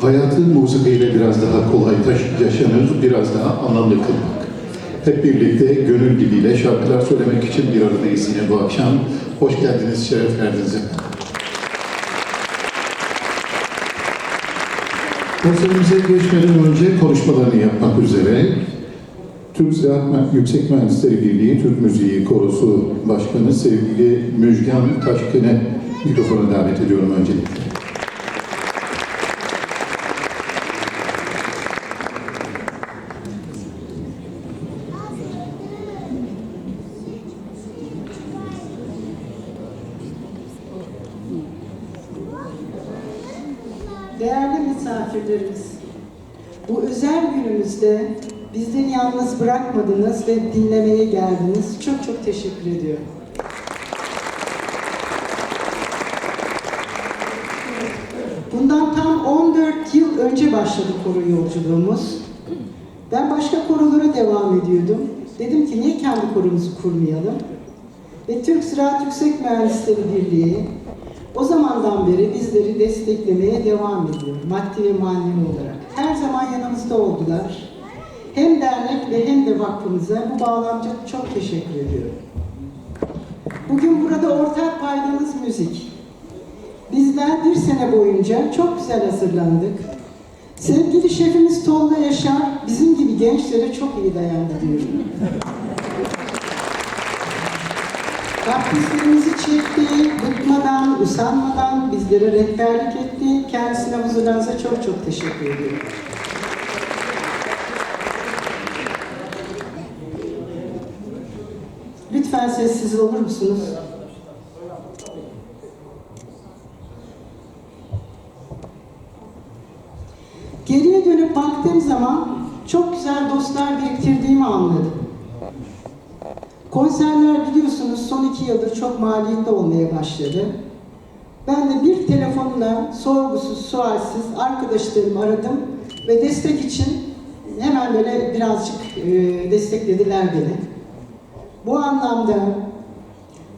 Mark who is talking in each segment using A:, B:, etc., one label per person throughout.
A: hayatı musikiyle biraz daha kolay yaşanır, biraz daha anlamlı kılmak. Hep birlikte gönül diliyle şarkılar söylemek için bir aradayız yine bu akşam. Hoş geldiniz, şeref verdiniz. Konserimize geçmeden önce konuşmalarını yapmak üzere Türk Ziraat Yüksek Mühendisleri Birliği Türk Müziği Korosu Başkanı sevgili Müjgan Taşkın'ı mikrofona davet ediyorum öncelikle.
B: Değerli misafirlerimiz, bu özel günümüzde bizleri yalnız bırakmadınız ve dinlemeye geldiniz. Çok çok teşekkür ediyorum. Bundan tam 14 yıl önce başladı koro yolculuğumuz. Ben başka korolara devam ediyordum. Dedim ki niye kendi koromuzu kurmayalım? Ve Türk Ziraat Yüksek Mühendisleri Birliği o zamandan beri bizleri desteklemeye devam ediyor. Maddi ve manevi olarak. Her zaman yanımızda oldular. Hem dernek ve hem de vakfımıza bu bağlamda çok teşekkür ediyorum. Bugün burada ortak paydamız müzik. Bizler bir sene boyunca çok güzel hazırlandık. Sevgili şefimiz Tolga Yaşar bizim gibi gençlere çok iyi dayandı diyorum. Kaprislerimizi çekti, bıkmadan, usanmadan bizlere rehberlik etti. Kendisine huzurlarınıza çok çok teşekkür ediyorum. Lütfen sessiz olur musunuz? Geriye dönüp baktığım zaman çok güzel dostlar biriktirdiğimi anladım. Konserler biliyorsunuz son iki yıldır çok maliyetli olmaya başladı. Ben de bir telefonla sorgusuz, sualsiz arkadaşlarımı aradım ve destek için hemen böyle birazcık e, desteklediler beni. Bu anlamda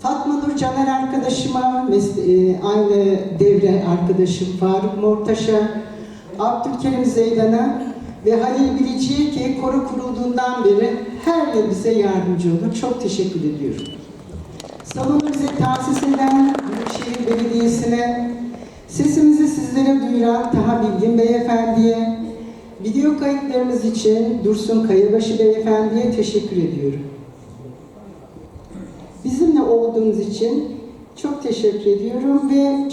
B: Fatma Nur Caner arkadaşıma, e, aynı devre arkadaşım Faruk Mortaş'a, Abdülkerim Zeydan'a ve Halil Bilici'ye ki koro kurulduğundan beri her yıl bize yardımcı oldu. Çok teşekkür ediyorum. Salonu bize tahsisinden Büyükşehir Belediyesi'ne, sesimizi sizlere duyuran Taha Bilgin Beyefendi'ye, video kayıtlarımız için Dursun Kayabaşı Beyefendi'ye teşekkür ediyorum. Bizimle olduğunuz için çok teşekkür ediyorum ve